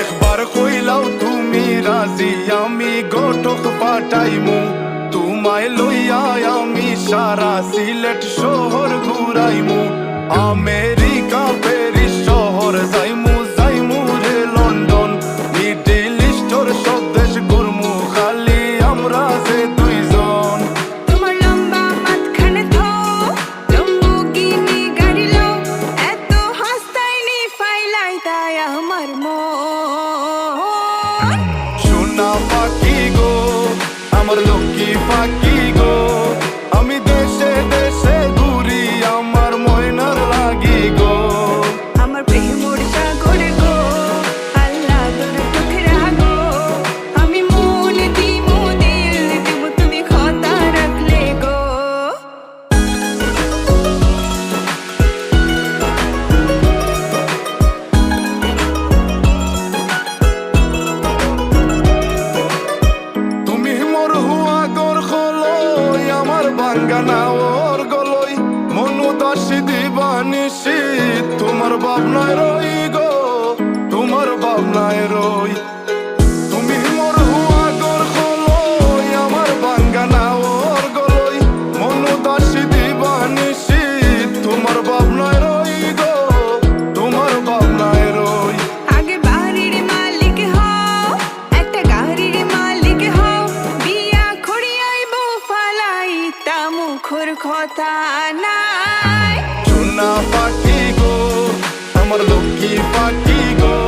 একবার কইলাও তুমি রাজি আমি গোটক পাটাইমু তোমায় লইয়া আমি সারা সিলেট শহর ঘুরাইমু আমে amor, looky, fucky. বাঙ্গানা ওর গলই। মনু দাসী দিবানিসি তোমার ভাবনায় রই নাই। চুনা ফাটি গো আমার লক্ষ্মী ফাটি গো।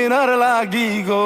দিন আর লাগি গো।